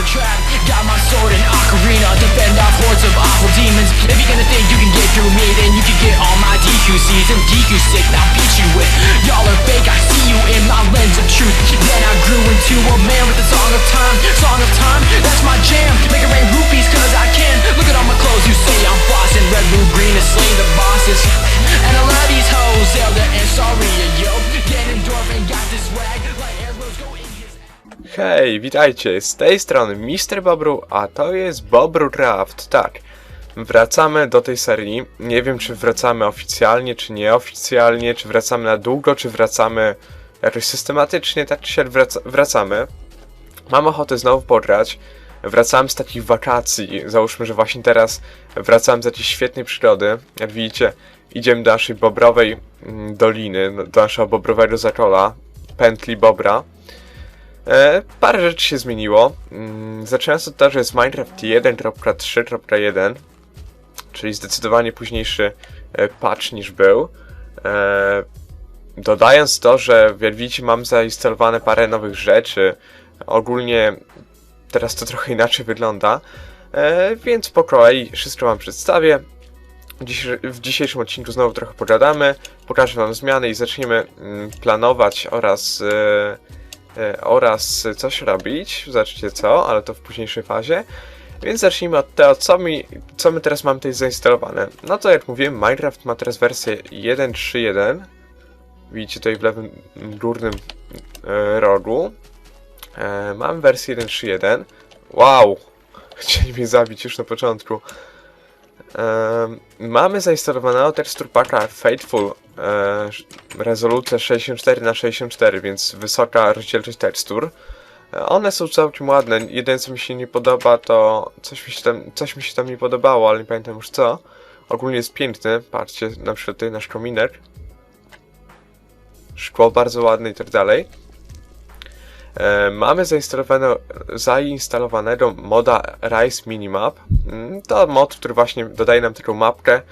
a trap. Got my sword in ocarina, defend off hordes of awful demons. If you're gonna think you can get through me, then you can get all my DQCs and DQ sick. Now beat you with y'all are fake. I see you in my lens of truth. Then I grew into a man with the song of time. Song of time, that's my jam. Make it rain rupees cause I can. Look at all my clothes, you say I'm bossing. Red, blue, green is slaying the bosses. And I love these hoes, Zelda and Saria, yo. Ganondorf got this swag Hej, witajcie, z tej strony Mr. Bobru, a to jest Bobru Draft, tak. Wracamy do tej serii, nie wiem czy wracamy oficjalnie, czy nieoficjalnie, czy wracamy na długo, czy wracamy jakoś systematycznie, tak czy wraca wracamy. Mam ochotę znowu pograć, wracałem z takich wakacji, załóżmy, że właśnie teraz wracałem z jakiejś świetnej przyrody, jak widzicie, idziemy do naszej bobrowej mm, doliny, do naszego bobrowego zakola, pętli Bobra. E, parę rzeczy się zmieniło. Mm, Zaczynając od tego, że jest Minecraft 1.3.1, czyli zdecydowanie późniejszy e, patch niż był. E, dodając to, że jak widzicie mam zainstalowane parę nowych rzeczy. Ogólnie teraz to trochę inaczej wygląda. E, więc po kolei wszystko wam przedstawię. Dziś, w dzisiejszym odcinku znowu trochę pogadamy, pokażę wam zmiany i zaczniemy mm, planować oraz e, oraz coś robić. Zobaczcie co, ale to w późniejszej fazie. Więc zacznijmy od tego, co, mi, co my teraz mamy tutaj zainstalowane. No to jak mówiłem, Minecraft ma teraz wersję 1.3.1. Widzicie tutaj w lewym górnym e, rogu. E, mam wersję 1.3.1. Wow! Chcieli mnie zabić już na początku. Em, mamy zainstalowanego tekstur packa Faithful e, rezolucja 64 na 64 więc wysoka rozdzielczość tekstur. E, One są całkiem ładne. Jedyne co mi się nie podoba to coś mi się tam, coś mi się tam nie podobało, ale nie pamiętam już co. Ogólnie jest piękny. Patrzcie, na przykład tutaj nasz kominek. Szkło bardzo ładne i tak dalej. E, mamy zainstalowane, zainstalowanego moda Rise Minimap. Mm, To mod, który właśnie dodaje nam taką mapkę,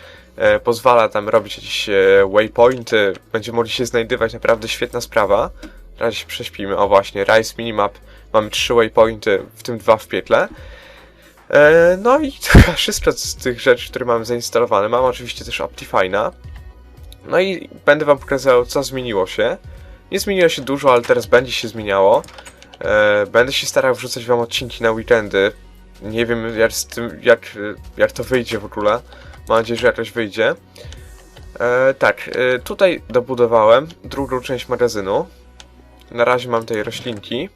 pozwala tam robić jakieś e, waypointy, będziemy mogli się znajdywać, naprawdę świetna sprawa. Na razie się prześpimy, o właśnie, Rise Minimap, mamy trzy waypointy, w tym dwa w pietle. E, No i to wszystko z tych rzeczy, które mamy zainstalowane. Mam oczywiście też Optifine'a. No i będę wam pokazał, co zmieniło się. Nie zmieniło się dużo, ale teraz będzie się zmieniało. E, będę się starał wrzucać wam odcinki na weekendy. Nie wiem jak, jak, jak to wyjdzie w ogóle. Mam nadzieję, że jakoś wyjdzie. E, tak, e, tutaj dobudowałem drugą część magazynu. Na razie mam tutaj roślinki.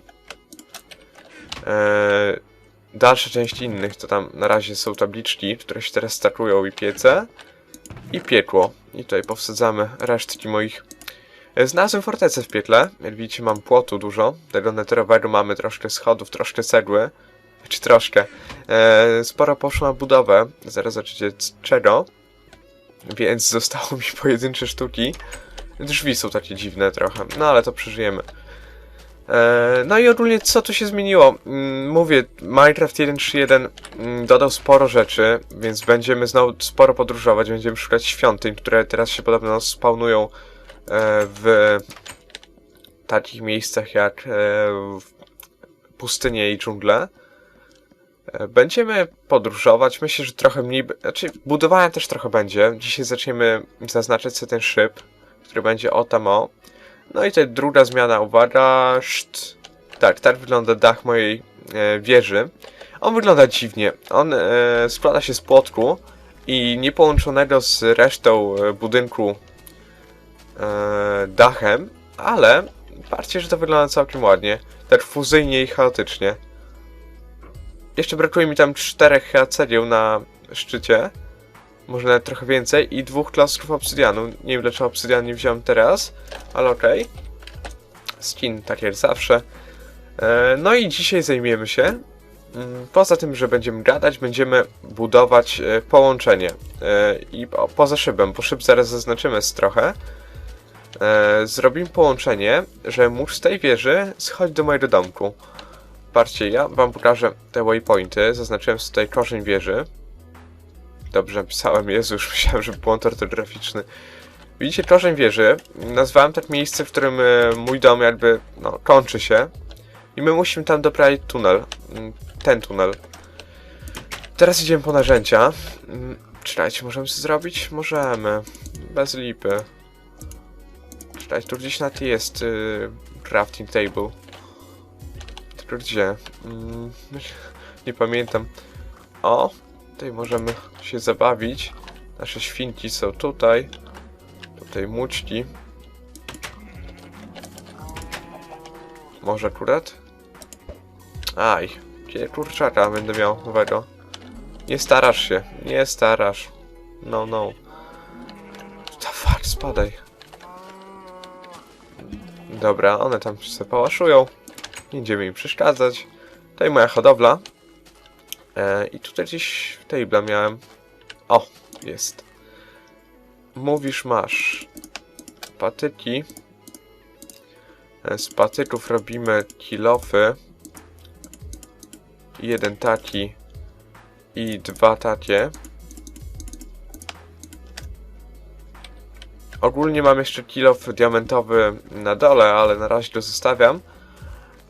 E, dalsza część innych to tam na razie są tabliczki, które się teraz stakują i piece. I piekło. I tutaj powsadzamy resztki moich E, Znalazłem fortecę w piekle. Jak widzicie, mam płotu dużo. Tego neterowego mamy troszkę schodów, troszkę cegły. Czy troszkę. E, sporo poszło na budowę. Zaraz zobaczycie czego. Więc zostało mi pojedyncze sztuki. Drzwi są takie dziwne trochę. No ale to przeżyjemy. E, no i ogólnie co tu się zmieniło? Mm, Mówię, Minecraft 1.3.1 mm, dodał sporo rzeczy, więc będziemy znowu sporo podróżować, będziemy szukać świątyń, które teraz się podobno spawnują e, w takich miejscach jak e, pustynie i dżungle. E, Będziemy podróżować, myślę, że trochę mniej, znaczy budowania też trochę będzie. Dzisiaj zaczniemy zaznaczać sobie ten szyb, który będzie o tam o. No i tutaj druga zmiana, uwaga, szt. Tak, tak wygląda dach mojej e, wieży. On wygląda dziwnie. On e, składa się z płotku i niepołączonego z resztą e, budynku e, dachem, ale patrzcie, że to wygląda całkiem ładnie. Tak fuzyjnie i chaotycznie. Jeszcze brakuje mi tam czterech cegieł na szczycie. Może nawet trochę więcej. I dwóch klastrów obsydianu. Nie wiem dlaczego obsydian nie wziąłem teraz, ale okej. Skin, tak jak zawsze. E, no i dzisiaj zajmiemy się. mm, Poza tym, że będziemy gadać, będziemy budować e, połączenie. E, I po, poza szybem, bo szyb zaraz zaznaczymy trochę. Zrobimy połączenie, że móc z tej wieży schodzi do mojego domku. Patrzcie, ja wam pokażę te waypointy. Zaznaczyłem tutaj korzeń wieży. Dobrze napisałem, Jezu, już myślałem, że błąd ortograficzny. Widzicie korzeń wieży? Nazwałem tak miejsce, w którym e, mój dom jakby, no, kończy się. I my musimy tam doprawić tunel. Mm, ten tunel. Teraz idziemy po narzędzia. Mm, Czekajcie, możemy coś zrobić? Możemy. Bez lipy. Czekajcie, tu gdzieś na ty jest y, crafting table. Gdzie? Mm, nie pamiętam. O, tutaj możemy się zabawić. Nasze świnki są tutaj. Tutaj mućki. Może akurat? Aj, gdzie kurczaka będę miał nowego? Nie starasz się, nie starasz. No, no. The fuck, spadaj. Dobra, one tam się pałaszują. Nie będziemy im przeszkadzać. Tutaj moja hodowla. E, I tutaj gdzieś tabla miałem. O, jest. Mówisz masz. Patyki. E, Z patyków robimy kilofy. Jeden taki. I dwa takie. Ogólnie mam jeszcze kilof diamentowy na dole, ale na razie go zostawiam.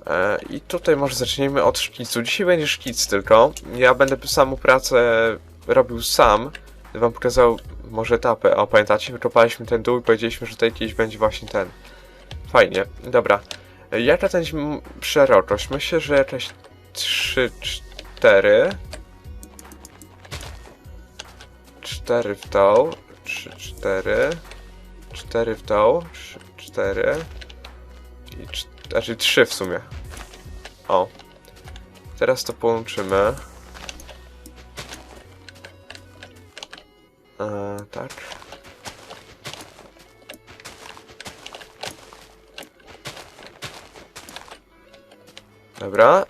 E, I tutaj może zaczniemy od szkicu. Dzisiaj będzie szkic tylko. Ja będę samą pracę robił sam. Wam pokazał może etapy. O, pamiętacie? Wykopaliśmy ten dół i powiedzieliśmy, że tutaj kiedyś będzie właśnie ten. Fajnie. Dobra. E, Jaka m- szerokość? Myślę, że jakieś 3, 4. 4 w tą. 3, 4. 4 w tą. 3, 4. I 4. Znaczy 3 w sumie. O. Teraz to połączymy. E, tak. Dobra.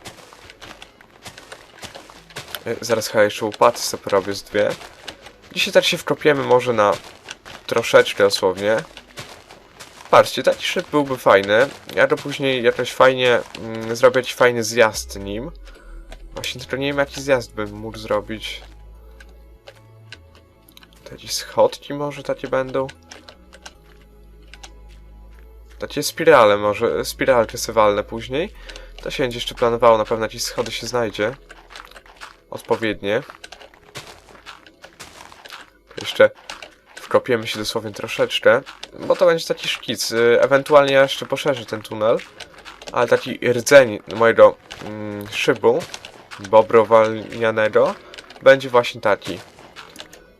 E, Zaraz chyba jeszcze łopaty sobie robię z dwie. Dzisiaj tak się wkopiemy może na troszeczkę dosłownie. Patrzcie, taki szyb byłby fajny. Ja to później jakoś fajnie mm, zrobię fajny zjazd nim. Właśnie tylko nie wiem jaki zjazd bym mógł zrobić. To jakieś schodki może takie będą? Takie spirale może, spiralki sobie walnę później. To się będzie jeszcze planowało, na pewno jakieś schody się znajdzie. Odpowiednie. Jeszcze wkopiemy się dosłownie troszeczkę, bo to będzie taki szkic. Y, Ewentualnie ja jeszcze poszerzę ten tunel, ale taki rdzeń mojego mm, szybu bobrowalnianego będzie właśnie taki.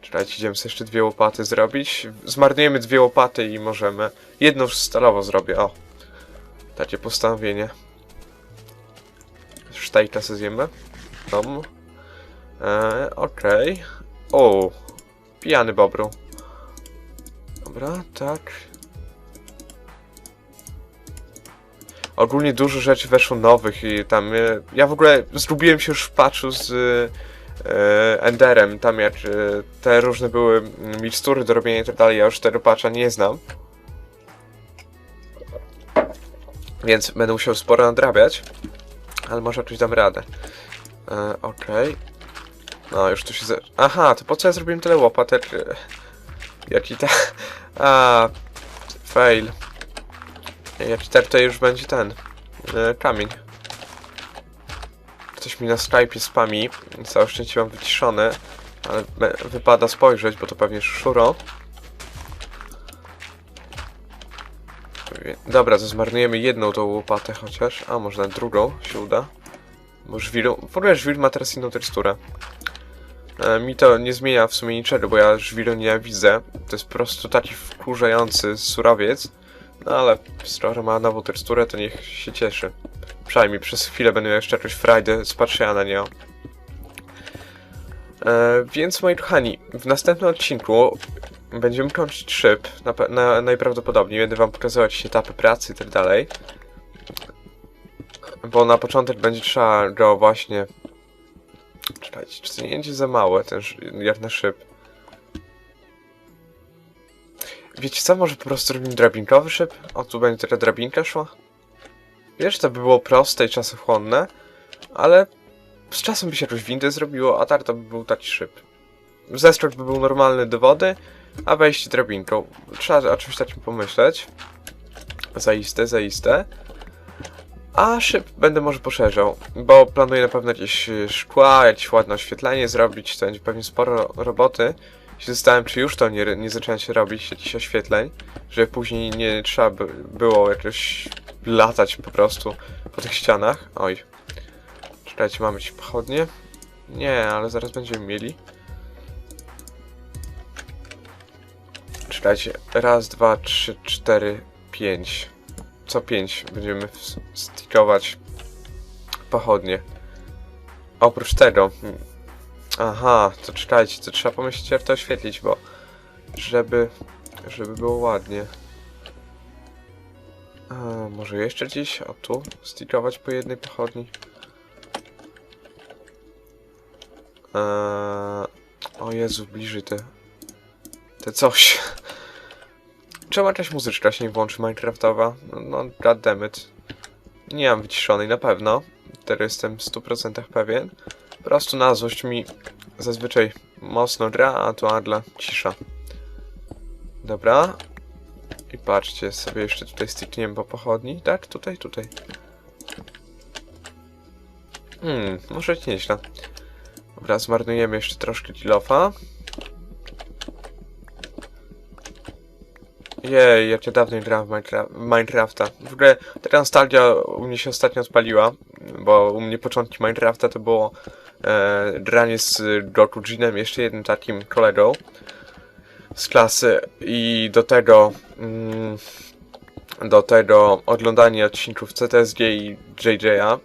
Czekajcie, idziemy sobie jeszcze dwie łopaty zrobić. Zmarnujemy dwie łopaty i możemy... Jedną już stalowo zrobię, o. Takie postanowienie. Sztajka sobie zjemy. Tom. Eee, okej. O, pijany bobru. Dobra, tak. Ogólnie dużo rzeczy weszło nowych i tam... e, Ja w ogóle zgubiłem się już w patchu z e, Enderem, tam jak e, te różne były mm, mikstury do robienia i tak dalej, ja już tego patcha nie znam. Więc będę musiał sporo nadrabiać, ale może jakoś dam radę. E, Okej. No, już tu się... Aha, to po co ja zrobiłem tyle łopatek? Jaki ta... A, fail. Jaki ter to już będzie ten. E, kamień. Ktoś mi na Skype'ie spami. Całe szczęście mam wyciszony. Ale wypada spojrzeć, bo to pewnie szuro. Dobra, to zmarnujemy jedną tą łopatę chociaż. A, może nawet drugą się uda. Bo żwiru... W ogóle żwir ma teraz inną teksturę. E, mi to nie zmienia w sumie niczego, bo ja żwiru nienawidzę. To jest po prostu taki wkurzający surowiec. No ale skoro ma nową teksturę, to niech się cieszy. Przynajmniej przez chwilę będę miał jeszcze jakąś frajdę z patrzenia na nią. E, więc moi kochani, w następnym odcinku będziemy kończyć szyb, na, na, najprawdopodobniej. Będę wam pokazywać etapy pracy i tak dalej. Bo na początek będzie trzeba go właśnie... Czekajcie, czy to nie będzie za małe, ten na szyb? Wiecie co, może po prostu robimy drabinkowy szyb? O, tu będzie taka drabinka szła? Wiesz, to by było proste i czasochłonne, ale z czasem by się jakoś windę zrobiło, a to by był taki szyb. Zeskok by był normalny do wody, a wejście drabinką. Trzeba o czymś takim pomyśleć. Zaiste, zaiste. A szyb będę może poszerzał, bo planuję na pewno jakieś y, szkła, jakieś ładne oświetlenie zrobić, to będzie pewnie sporo roboty. Się zastanawiam, czy już to nie, nie się robić, jakichś oświetleń, żeby później nie trzeba by, było jakoś latać po prostu po tych ścianach. Oj. Czekajcie, mamy ci pochodnie? Nie, ale zaraz będziemy mieli. Czekajcie, raz, dwa, trzy, cztery, pięć. Co pięć będziemy w- stickować pochodnie. Oprócz tego. hmm, Aha, to czekajcie, to trzeba pomyśleć jak to oświetlić, bo żeby, żeby było ładnie. A, może jeszcze gdzieś, o tu, stickować po jednej pochodni. Eee, o Jezu, bliżej te, te coś. Czemu jakaś muzyczka się nie włączy Minecraftowa? No, no goddammit. Nie mam wyciszonej na pewno. Teraz jestem w 100% pewien. Po prostu na złość mi zazwyczaj mocno gra, a tu Adla cisza. Dobra. I patrzcie, sobie jeszcze tutaj stickniemy po pochodni. Tak, tutaj, tutaj. Hmm, może nieźle. Dobra, zmarnujemy jeszcze troszkę kilofa. Jej, jak ja dawno grałem w Minecra- w Minecrafta. W ogóle taka nostalgia u mnie się ostatnio odpaliła, bo u mnie początki Minecrafta to było e, granie z Goku Jeanem, jeszcze jednym takim kolegą z klasy i do tego mm, do tego oglądanie odcinków CTSG i JJ'a.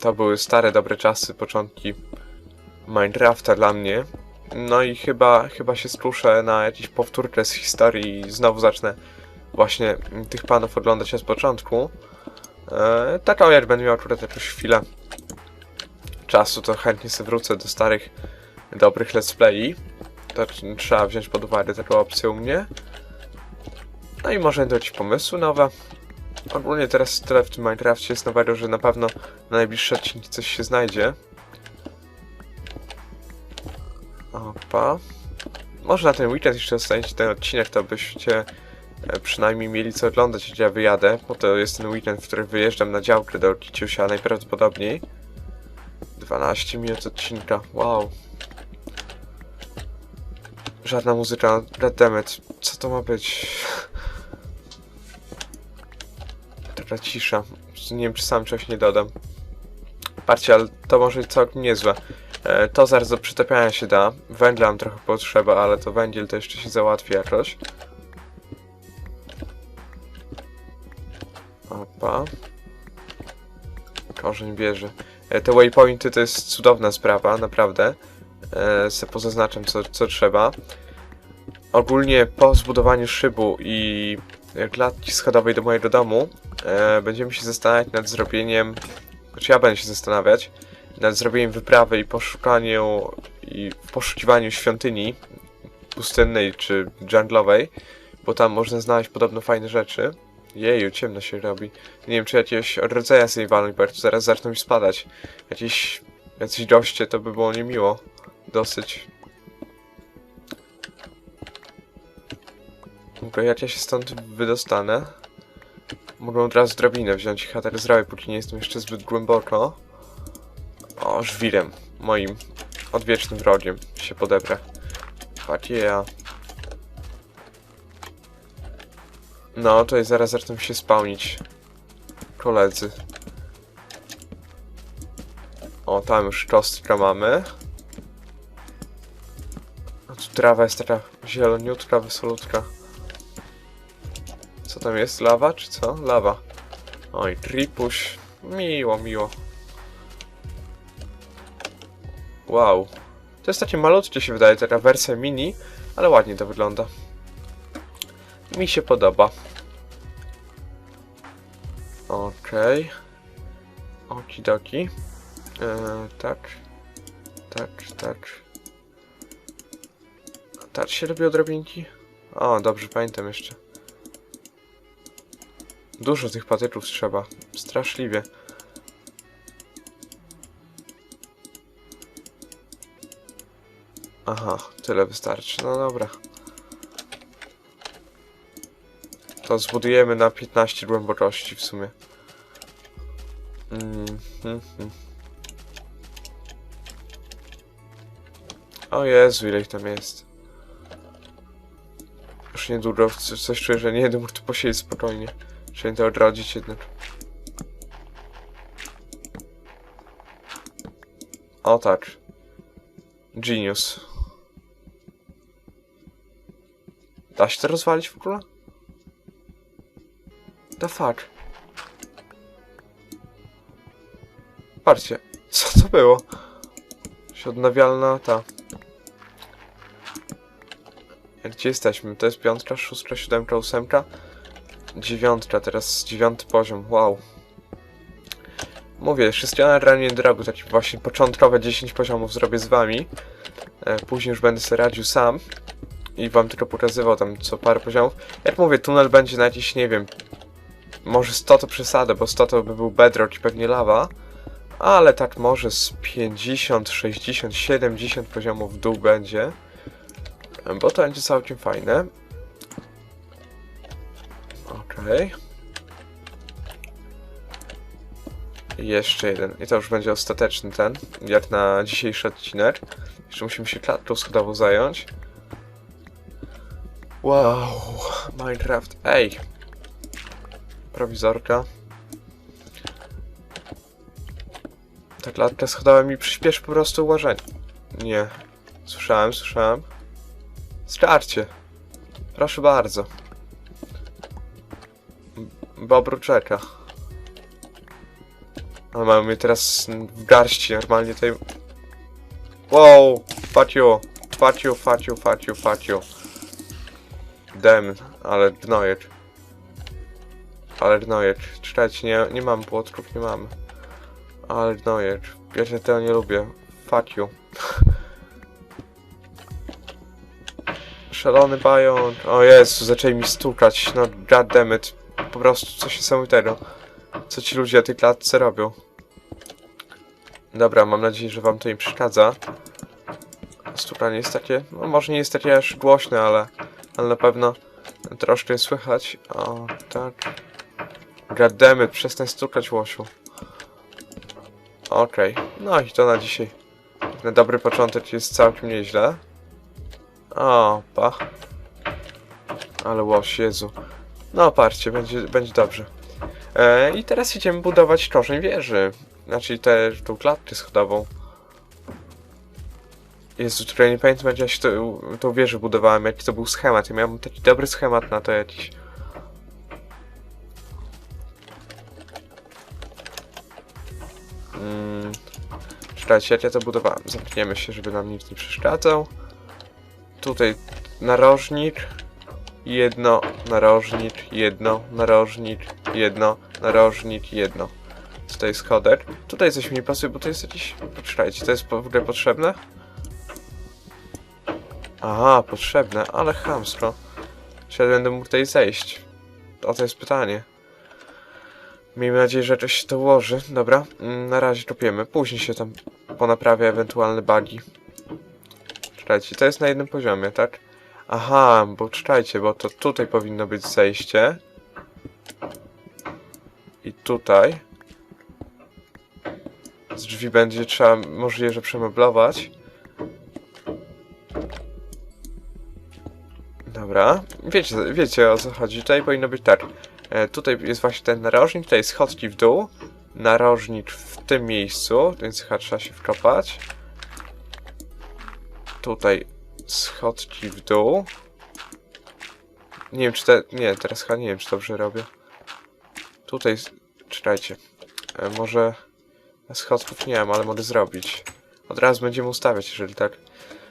To były stare, dobre czasy, początki Minecrafta dla mnie. No i chyba, chyba się skuszę na jakąś powtórkę z historii i znowu zacznę właśnie tych panów oglądać od początku. Eee, tak, o jak będę miał akurat jakąś chwilę czasu, to chętnie sobie wrócę do starych, dobrych let's play. To tr- trzeba wziąć pod uwagę taką opcję u mnie. No i może jakieś pomysły nowe. Ogólnie teraz tyle w tym Minecrafcie jest nowego, że na pewno na najbliższe odcinki coś się znajdzie. Opa. Może na ten weekend jeszcze dostaniecie ten odcinek, to byście e, przynajmniej mieli co oglądać, gdzie ja wyjadę, bo to jest ten weekend, w którym wyjeżdżam na działkę do Kiciusia najprawdopodobniej. 12 minut odcinka, wow. Żadna muzyka, goddammit, co to ma być? Taka cisza, nie wiem czy sam czegoś nie dodam. Patrzcie, ale to może być całkiem niezłe. E, To zaraz do przytapiania się da. Węgla nam trochę potrzeba, ale to węgiel to jeszcze się załatwi jakoś. Opa. Korzeń bierze. E, Te waypointy to jest cudowna sprawa, naprawdę. E, se pozaznaczam co, co trzeba. Ogólnie po zbudowaniu szybu i klatki schodowej do mojego domu będziemy się zastanawiać nad zrobieniem, znaczy ja będę się zastanawiać, nad zrobieniem wyprawy i poszukaniu i poszukiwaniu świątyni pustynnej czy dżunglowej, bo tam można znaleźć podobno fajne rzeczy. Jeju, ciemno się robi. Nie wiem, czy jakiegoś sobie walą, bo zaraz zaczną mi spadać. Jakieś, jacyś goście, to by było niemiło. Dosyć. Tylko jak ja się stąd wydostanę? Mogę od razu drabinę wziąć i chater zrobię, póki nie jestem jeszcze zbyt głęboko. O, żwirem. Moim odwiecznym wrogiem się podebrę. Fuck yeah. No, tutaj zaraz zaczną się spełnić koledzy. O, tam już kostka mamy. A tu trawa jest taka zieloniutka, wysolutka. Co tam jest? Lawa czy co? Lawa. Oj, tripuś. Miło, miło. Wow. To jest takie malutkie się wydaje, taka wersja mini, ale ładnie to wygląda. Mi się podoba. Okej. Okidoki. Eee, tak. Tak, tak. Tak się robi odrobinki? O, dobrze, pamiętam jeszcze. Dużo tych patyczów trzeba. Straszliwie. Aha, tyle wystarczy. No dobra. To zbudujemy na 15 głębokości w sumie. Mm, mm, mm. O Jezu, ile ich tam jest. Już niedługo co- coś czuję, że nie będę mógł tu posiedzieć spokojnie. Trzeba to odrodzić jednak. O tak. Genius. Da się to rozwalić w ogóle? The fuck? Patrzcie, co to było? Się odnawialna ta. Gdzie jesteśmy? To jest piątka, szóstka, siódemka, ósemka. Dziewiątka, teraz dziewiąty poziom, wow. Mówię, Christiana realnie drogo, taki właśnie początkowe 10 poziomów zrobię z wami. E, później już będę sobie radził sam. I wam tylko pokazywał tam co parę poziomów. Jak mówię, tunel będzie na jakieś, nie wiem, może 100 to przesadę, bo 100 to by był bedrock i pewnie lawa. Ale tak może z 50, 60, 70 poziomów w dół będzie. Bo to będzie całkiem fajne. Okej. I Jeszcze jeden. I to już będzie ostateczny ten, jak na dzisiejszy odcinek. Jeszcze musimy się klatką schodową zająć. Wow, Minecraft. Ej! Prowizorka. Ta klatka schodowa mi przyspieszy po prostu ułożenie. Nie. Słyszałem, słyszałem. Starcie. Proszę bardzo. Bobru czeka. Ale mamy mnie teraz w garści, normalnie tutaj... Wow! Faciu! Faciu, faciu, faciu, faciu. Dem, ale gnojek. Ale gnojek. Czekajcie, nie, nie mam płotków, nie mamy. Ale gnojek. Wiecie, tego nie lubię. Faciu. Szalony bajon. O Jezu, zaczęli mi stukać. No goddammit. Po prostu coś niesamowitego. Co ci ludzie na tej klatce robią? Dobra, mam nadzieję, że wam to nie przeszkadza. Stukanie jest takie, no może nie jest takie aż głośne, ale, ale na pewno troszkę słychać. O, tak. Goddammit, przestań stukać, łosiu. Okej, no i to na dzisiaj. Na dobry początek jest całkiem nieźle. O, pach. Ale łoś, Jezu. No, parcie, będzie, będzie dobrze. E, I teraz idziemy budować korzeń wieży. Znaczy tę tą klatkę schodową. Jezu, tylko nie pamiętam jak ja się to, tą wieżę budowałem, jaki to był schemat. Ja miałem taki dobry schemat na to jakiś. Mm, czekajcie, jak ja to budowałem? Zamkniemy się, żeby nam nikt nie przeszkadzał. Tutaj narożnik. Jedno, narożnik, jedno, narożnik, jedno, narożnik, jedno. Tutaj schodek. Tutaj coś mi nie pasuje, bo to jest jakiś... Poczekajcie, to jest w ogóle potrzebne? Aha, potrzebne, ale chamsko. Czy ja będę mógł tutaj zejść? O to jest pytanie. Miejmy nadzieję, że to się to ułoży. Dobra, mm, na razie kopiemy. Później się tam ponaprawia ewentualne bugi. Czekajcie, to jest na jednym poziomie, tak? Aha, bo czekajcie, bo to tutaj powinno być zejście. I tutaj. Z drzwi będzie trzeba możliwe, że przemeblować. Dobra, wiecie, wiecie o co chodzi. Tutaj powinno być tak. E, tutaj jest właśnie ten narożnik, tutaj schodki w dół. Narożnik w tym miejscu, więc chyba trzeba się wkopać. Tutaj schodki w dół. Nie wiem, czy te... Nie, teraz chyba nie wiem, czy dobrze robię. Tutaj... Czekajcie. E, może... Schodków nie mam, ale mogę zrobić. Od razu będziemy ustawiać, jeżeli tak.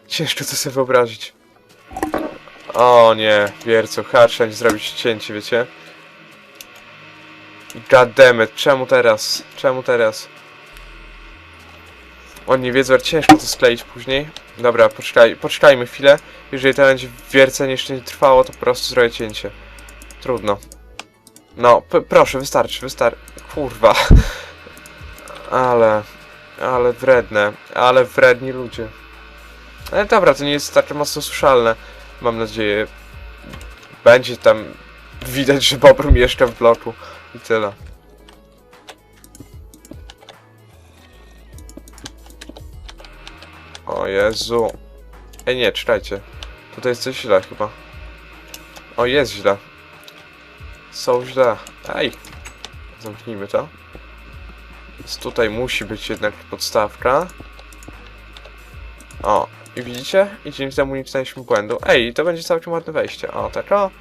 Ciężko to sobie wyobrazić. O nie, wiercu, trzeba zrobić cięcie, wiecie? Goddammit, czemu teraz? Czemu teraz? Oni nie wiedzą, jak ciężko to skleić później. Dobra, poczekaj, poczekajmy chwilę. Jeżeli to będzie wiercenie jeszcze nie trwało, to po prostu zrobię cięcie. Trudno. No, proszę, wystarczy, wystarczy. Kurwa. Ale, ale wredne, ale wredni ludzie. Ale dobra, to nie jest tak mocno słyszalne. Mam nadzieję, będzie tam widać, że Bobrum jeszcze w bloku i tyle. O Jezu. Ej nie, czekajcie. Tutaj jest coś źle chyba. O, jest źle. Są źle. Ej. Zamknijmy to. Więc tutaj musi być jednak podstawka. O, i widzicie? I dzięki temu nie wstaliśmy błędu. Ej, to będzie całkiem ładne wejście. O, tak o.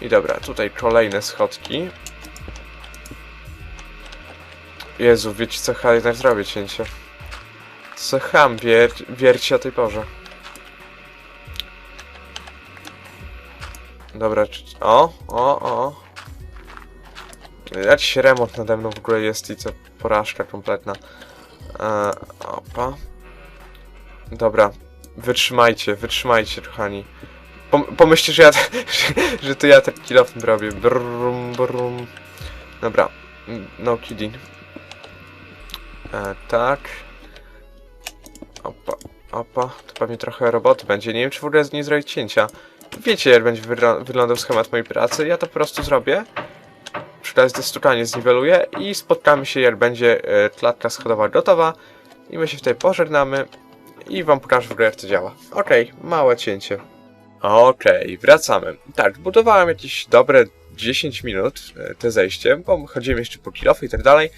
I dobra, tutaj kolejne schodki. Jezu, wiecie co, jednak zrobię cięcie. Co ham wier wierci o tej porze. Dobra, czy- o, o, o. Jakiś remont nade mną w ogóle jest i co porażka kompletna. E, opa. Dobra, wytrzymajcie, wytrzymajcie, kochani. Pom pomyślcie, że ja, że, że to ja ten kill robię. Brum, brum. Dobra, no kidding. E, tak. Opa, opa. To pewnie trochę roboty będzie. Nie wiem, czy w ogóle nie zrobić cięcia. Wiecie, jak będzie wyglą- wyglądał schemat mojej pracy. Ja to po prostu zrobię. Przy zdestukanie zniweluję i spotkamy się, jak będzie e, klatka schodowa gotowa. I my się tutaj pożegnamy. I wam pokażę w ogóle, jak to działa. Okej, małe cięcie. Okej, wracamy. Tak, budowałem jakieś dobre 10 minut e, te zejście, bo chodziłem jeszcze po kilofy i tak dalej.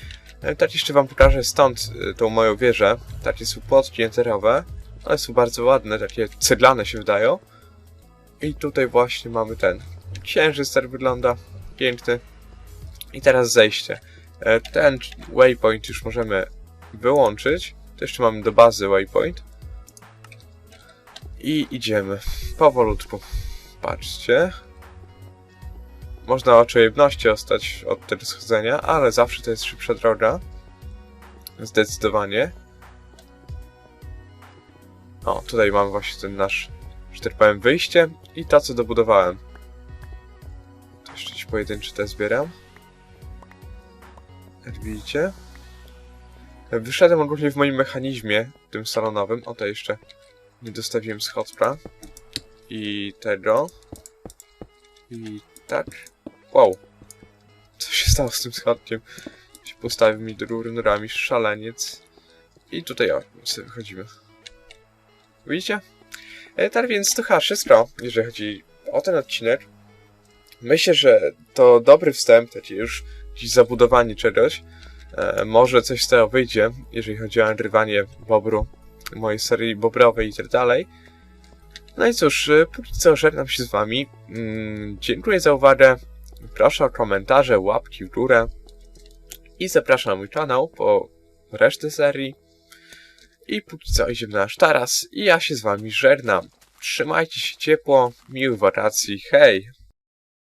E, Tak jeszcze wam pokażę stąd e, tą moją wieżę. Takie są płotki enterowe. One są bardzo ładne, takie ceglane się wydają. I tutaj właśnie mamy ten księżyc, tak wygląda. Piękny. I teraz zejście. Ten waypoint już możemy wyłączyć. To jeszcze mamy do bazy waypoint. I idziemy powolutku. Patrzcie. Można oczojebności ostać od tego schodzenia, ale zawsze to jest szybsza droga. Zdecydowanie. O, tutaj mam właśnie ten nasz, że tak powiem, wyjście i to, co dobudowałem. Jeszcze ci pojedynczy te zbieram. Jak widzicie. Wyszedłem ogólnie w moim mechanizmie, tym salonowym. O, to jeszcze nie dostawiłem schodka. I tego. I tak. Wow. Co się stało z tym schodkiem? Się postawił mi do nurami, szaleniec. I tutaj o, sobie wychodzimy. Widzicie? E, tak więc to chyba wszystko, jeżeli chodzi o ten odcinek. Myślę, że to dobry wstęp, taki już gdzieś zabudowanie czegoś. E, może coś z tego wyjdzie, jeżeli chodzi o nagrywanie Bobru, mojej serii Bobrowej i tak dalej. No i cóż, e, póki co żegnam się z wami. Mm, dziękuję za uwagę. Proszę o komentarze, łapki w górę. I zapraszam na mój kanał po resztę serii. I póki co idziemy na nasz taras i ja się z wami żegnam. Trzymajcie się ciepło, miłych wakacji, hej!